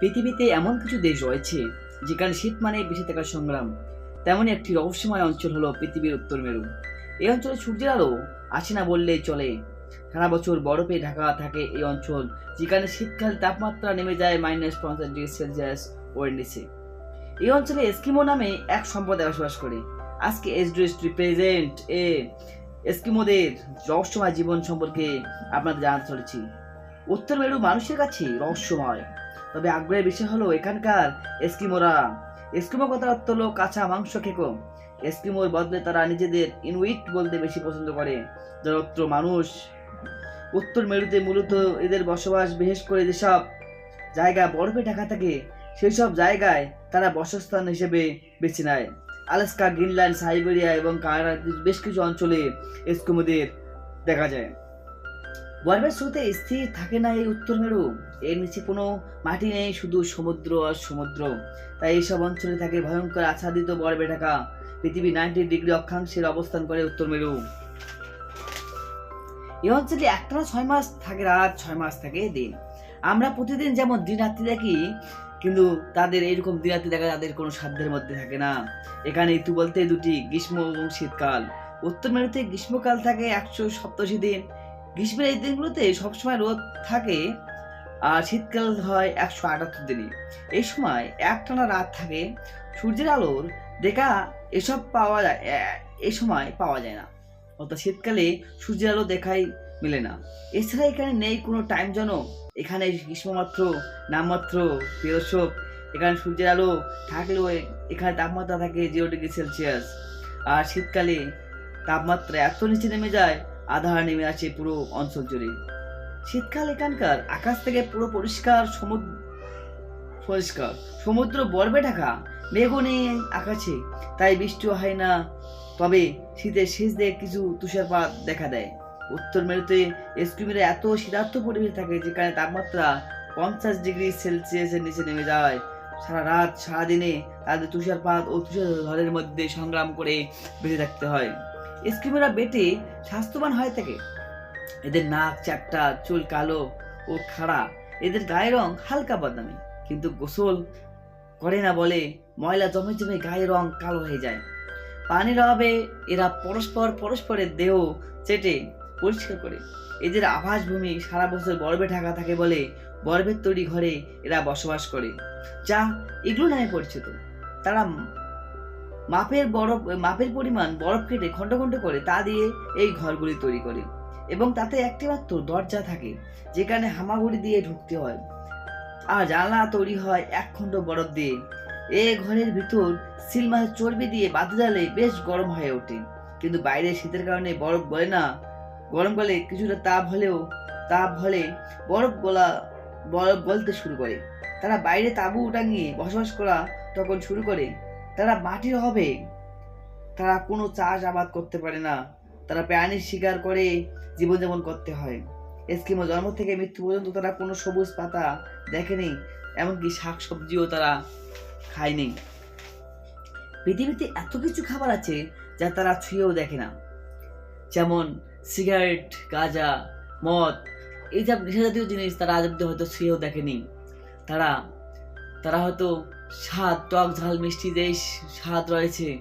পৃথিবীতে এমন কিছু দেশ রয়েছে, যেখানে শীত মানে বেঁচে থাকার সংগ্রাম। তেমনই একটি রহস্যময় অঞ্চল হলো পৃথিবীর উত্তর মেরু। এই অঞ্চলে সূর্যের আলো আসে না বললেই চলে। সারা বছর বরফে ঢাকা থাকে এই অঞ্চল, যেখানে শীতকাল তাপমাত্রা নেমে যায় মাইনাস পঞ্চাশ ডিগ্রি সেলসিয়াস ওর নিচে এই অঞ্চলে এস্কিমো নামে এক সম্প্রদায় বসবাস করে। আজকে এসডিএস রিপ্রেজেন্ট এ এস্কিমোদের রহস্যময় জীবন সম্পর্কে আপনাদের জানাতে চলেছি। উত্তর মেরু মানুষের কাছে রহস্যময়। তবে আগ্রহের বিষয় হলো এখানকার এস্কিমোরা। এস্কিমো কথা অর্থ হলো কাঁচা মাংস খেকো। এস্কিমোর বদলে তারা নিজেদের ইনউইট বলতে বেশি পছন্দ করে। যারা উত্তর মানুষ। উত্তর মেরুতে মূলত এদের বসবাস, বিশেষ করে যেসব জায়গা বরফে ঢাকা থাকে সেই সব জায়গায় তারা বসস্থান হিসেবে বেছে নেয়। আলাস্কা, গ্রিনল্যান্ড, সাইবেরিয়া এবং কানাডার বেশ কিছু অঞ্চলে এস্কিমোদের দেখা যায়। বরফের স্রোতে স্থির থাকে না এই উত্তর মেরু। এর নিচে কোনো মাটি নেই, শুধু সমুদ্র আর সমুদ্র। তাই এইসব অঞ্চলে থাকে ভয়ঙ্কর আচ্ছাদিত বরফে ঢাকা পৃথিবী নাইনটি ডিগ্রি অক্ষাংশের অবস্থান করে উত্তর মেরু। এই অঞ্চলে একটানা ছয় মাস থাকে রাত, ছয় মাস থাকে দিন। আমরা প্রতিদিন যেমন দিন রাত্রি দেখি, কিন্তু তাদের এরকম দিন রাত্রি দেখা তাদের কোনো সাধ্যের মধ্যে থাকে না। এখানে ঋতু বলতে দুটি, গ্রীষ্ম এবং শীতকাল। উত্তর মেরুতে গ্রীষ্মকাল থাকে একশো সপ্তাশি দিন। গ্রীষ্মের এই দিনগুলোতে সবসময় রোদ থাকে, আর শীতকাল হয় একশো আটাত্তর দিনই। এই সময় একটানা রাত থাকে, সূর্যের আলোর দেখা এসব পাওয়া যায় এই সময় পাওয়া যায় না। অর্থাৎ শীতকালে সূর্যের আলো দেখাই মেলে না। এছাড়া এখানে নেই কোনো টাইম জোনও এখানে গ্রীষ্মমাত্র, নামমাত্র প্রিয়দর্শক এখানে সূর্যের আলো থাকলেও এখানে তাপমাত্রা থাকে জিরো ডিগ্রি সেলসিয়াস আর শীতকালে তাপমাত্রা এত নিচে নেমে যায় আধার নেমে আসে পুরো অঞ্চল জুড়ে। শীতকাল এখানকার, আকাশ থেকে পুরো পরিষ্কার সমুদ্র পরিষ্কার। সমুদ্র বরফে ঢাকা, মেঘও নেই আকাশে, তাই বৃষ্টিও হয় না। তবে শীতের শেষ দিকে কিছু তুষারপাত দেখা দেয়। উত্তর মেরুতে এস্কিমিরা এত শীতার্থ পরিবেশ থাকে যেখানে তাপমাত্রা পঞ্চাশ ডিগ্রি সেলসিয়াসের নিচে নেমে যায়। সারা রাত, সারাদিনে তাদের তুষারপাত ও তুষার ঝড়ের মধ্যে সংগ্রাম করে বেঁচে থাকতে হয়। এস্কিমিরা বেটে স্বাস্থ্যবান হয়ে থাকে। এদের নাক, চারটা, চুল কালো ও খাড়া, এদের গায়ের রং হালকা বাদামি কিন্তু গোসল করে না বলে ময়লা জমে জমে গায়ের রং কালো হয়ে যায়। পানির অভাবে এরা পরস্পর পরস্পরের দেহ চেটে পরিষ্কার করে। এদের আবাসভূমি সারা বছর বরফে ঢাকা থাকে বলে বরফের তৈরি ঘরে এরা বসবাস করে। যা এগুলো নামে পরিচিত। তারা মাপের বরফ মাপের পরিমাণ বরফ কেটে খণ্ড খণ্ড করে তা দিয়ে এই ঘরগুলি তৈরি করে। এবং তাতে একটি মাত্র দরজা থাকে, যেখানে হামাগুড়ি দিয়ে ঢুকতে হয়। আর জানলা তৈরি হয় এক খণ্ড বরফ দিয়ে। এ ঘরের ভিতর সিল মাছের চর্বি দিয়ে বাঁধা জালে বেশ গরম হয়ে ওঠে। কিন্তু বাইরে শীতের কারণে বরফ গলে না। গরমকালে কিছুটা তাপ হলেও, তাপ হলে বরফ গলা, বরফ গলতে শুরু করে। তারা বাইরে তাঁবু টাঙিয়ে বসবাস করা তখন শুরু করে। তারা মাটির হবে। তারা কোনো চাষ আবাদ করতে পারে না। তারা প্রাণীর শিকার করে জীবনযাপন করতে হয়। এস্কিমো জন্ম থেকে মৃত্যু পর্যন্ত তারা কোনো সবুজ পাতা দেখেনি, এমনকি শাক সবজিও তারা খায়নি। পৃথিবীতে এত কিছু খাবার আছে যা তারা ছুঁয়েও দেখে না। যেমন সিগারেট, গাঁজা, মদ, এই সব নেশাজাতীয় জিনিস তারা আজ অব্দি হয়তো ছুঁয়েও দেখেনি। তারা তারা হয়তো স্বাদ, টক, ঝাল, মিষ্টি যে স্বাদ রয়েছে।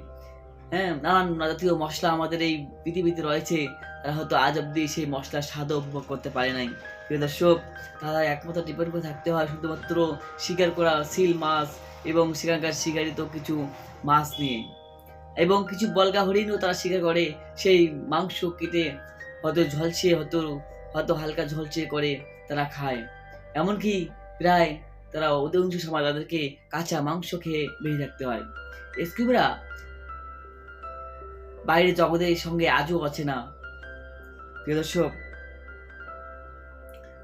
হ্যাঁ নানান জাতীয় মশলা আমাদের এই পৃথিবীতে রয়েছে। তারা হয়তো আজ অব্দি সেই মশলার স্বাদও উপভোগ করতে পারে নাই। প্রিয় দর্শক, তারা একমাত্র ডিপেন্ড করে থাকতে হয় শুধুমাত্র শিকার করা সিল মাছ এবং সেখানকার শিকারিত কিছু মাছ নিয়ে। এবং কিছু বলগা হরিণও তারা শিকার করে। সেই মাংস কেটে হয়তো ঝলসে, হয়তো হয়তো হালকা ঝলসে করে তারা খায়। এমনকি প্রায় তারা অধিকাংশ সময় তাদেরকে কাঁচা মাংস খেয়ে বেঁচে থাকতে হয়। এস্কিমরা বাইরে জগতের সঙ্গে আজও আছে না প্রিয় দর্শক,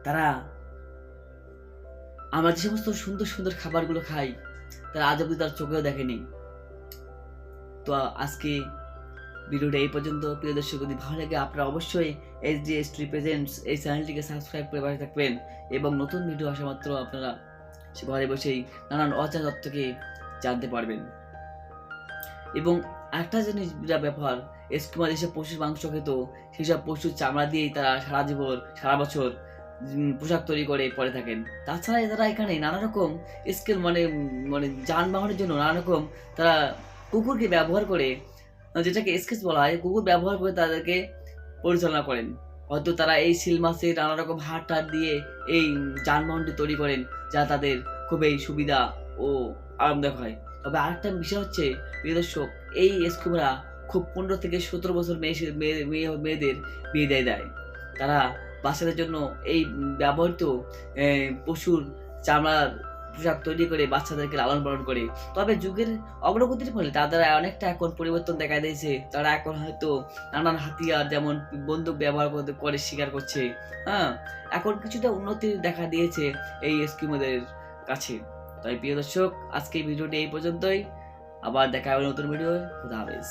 তারা আমরা যে সমস্ত সুন্দর সুন্দর খাবারগুলো খাই, তারা আজ অব্দি তার চোখেও দেখেনি। তো আজকে ভিডিওটা এই পর্যন্ত। প্রিয় দর্শক, যদি ভালো লাগে আপনারা অবশ্যই এইচ ডি এস প্রেজেন্টস এই চ্যানেলটিকে সাবস্ক্রাইব করে পাশে থাকবেন এবং নতুন ভিডিও আসা মাত্র আপনারা সে ঘরে বসেই নানান অজানা তথ্যকে জানতে পারবেন। এবং একটা জিনিস বিরাট ব্যাপার এস্কিমা যেসব পশুর মাংস খেত, সেসব পশুর চামড়া দিয়েই তারা সারা জীবন, সারা বছর পোশাক তৈরি করে পরে থাকেন। তাছাড়া তারা এখানে নানা রকম স্কিল মানে মানে যানবাহনের জন্য নানা রকম তারা কুকুরকে ব্যবহার করে, যেটাকে স্কেচ বলা হয়, কুকুর ব্যবহার করে তাদেরকে পরিচালনা করেন। হয়তো তারা এই শিল মাছের নানা রকম টাট দিয়ে এই যানবাহনটি তৈরি করেন, যা তাদের খুবই সুবিধা ও আরামদায়ক হয়। তবে আরেকটা বিষয় হচ্ছে, প্রিয় দর্শক, এই স্কুবরা খুব পনেরো থেকে সতেরো বছর মেয়ে- মেয়ে- মেয়েদের বিয়ে দিয়ে দেয়। তারা বাচ্চাদের জন্য এই ব্যবহৃত পশুর চামড়ার পোশাক তৈরি করে বাচ্চাদেরকে লালন পালন করে। তবে যুগের অগ্রগতির ফলে তাদের অনেকটা এখন পরিবর্তন দেখা দিয়েছে। তারা এখন হয়তো নানান হাতিয়ার যেমন বন্দুক ব্যবহার করে শিকার করছে। হ্যাঁ এখন কিছুটা উন্নতি দেখা দিয়েছে এই এস্কিমোদের কাছে। তাই প্রিয় দর্শক আজকে ভিডিওটি এই পর্যন্তই। আবার দেখা হবে নতুন ভিডিও খুদা হাফেজ।